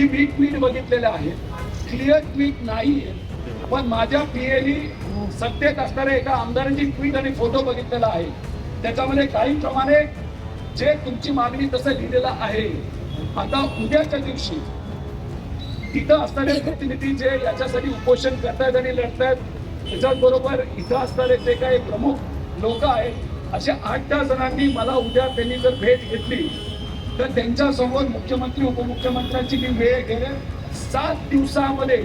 जी मी tweet बघितलेले आहेत clear tweet नाही पण माझ्या पीएली सत्तेत असणाऱ्या एका आमदारांची ट्विट आणि फोटो बघितलेला आहे. त्याच्यामध्ये काही प्रमाणे जे तुमची मागणी तसं लिहिलेलं आहे. आता उद्याच्या दिवशी तिथं असणारे प्रतिनिधी जे याच्यासाठी उपोषण करतायत आणि लढतायत त्याच्याचबरोबर इथं असणारे जे काही प्रमुख लोक आहेत अशा आठ दहा जणांनी मला उद्या त्यांनी जर भेट घेतली तर त्यांच्यासमोर मुख्यमंत्री उपमुख्यमंत्र्यांची मी वेळ घेणे सात दिवसामध्ये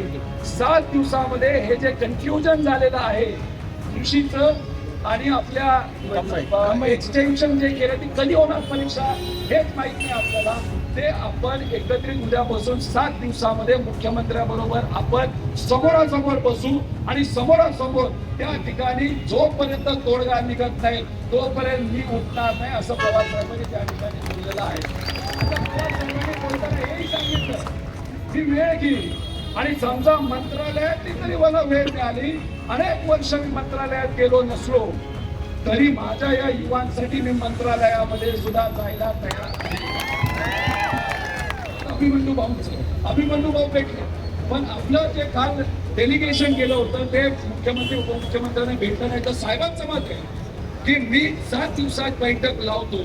सात दिवसामध्ये हे जे कन्फ्युजन झालेलं आहे कृषीचं आणि आपल्या एक्सटेन्शन जे केलं ती कधी होणार परीक्षा हेच माहीत नाही आपल्याला. ते आपण एकत्रित उद्या बसून सात दिवसामध्ये मुख्यमंत्र्याबरोबर आपण समोरासमोर बसू आणि समोरासमोर त्या ठिकाणी जोपर्यंत तोडगा निघत नाही तोपर्यंत मी उठणार नाही असं पवार साहेबांनी त्या ठिकाणी आहे आता बोलताना हेही सांगितलं की वेळ घेईल आणि समजा मंत्रालयात तरी मला वेळ मिळाली. अनेक वर्ष मी मंत्रालयात गेलो नसलो. तरी माझ्या या युवांसाठी मी मंत्रालयामध्ये सुद्धा जायला तयार आहे. अभिमन्यू भाऊ अभिमन्यू भाऊ भेटले. पण आपलं जे काल डेलिगेशन केलं होतं ते मुख्यमंत्री उपमुख्यमंत्र्यांना भेटलं नाही. तर साहेबांचं मत आहे की मी सात दिवसात बैठक लावतो.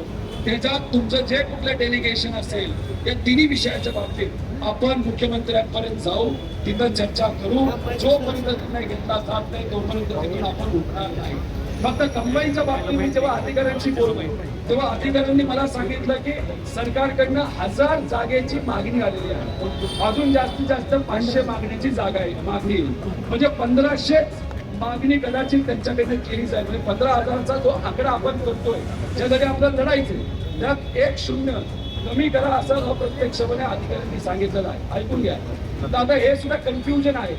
त्याच्यात तुमचं जे कुठलं डेलिगेशन असेल या तिन्ही विषयाच्या बाबतीत आपण मुख्यमंत्र्यांपर्यंत जाऊ तिथं चर्चा करू. जोपर्यंत निर्णय घेतला जात नाही तोपर्यंत तिथून आपण उठणार नाही. फक्त कंबाईच्या बाबतीत मी जेव्हा अधिकाऱ्यांशी बोलतोय तेव्हा अधिकाऱ्यांनी मला सांगितलं की सरकारकडनं हजार जागेची मागणी आलेली आहे. अजून जास्तीत जास्त पाचशे मागणीची जागा आहे मागणी म्हणजे पंधराशे मागणी कदाचित त्यांच्याकडे केली जाईल. म्हणजे पंधरा हजाराचा जो आकडा आपण करतोय ज्यासाठी आपल्याला लढायचे त्यात एक शून्य कमी करा असं अप्रत्यक्षपणे अधिकाऱ्यांनी सांगितलेलं आहे. ऐकून घ्या. आता हे सुद्धा कन्फ्युजन आहे.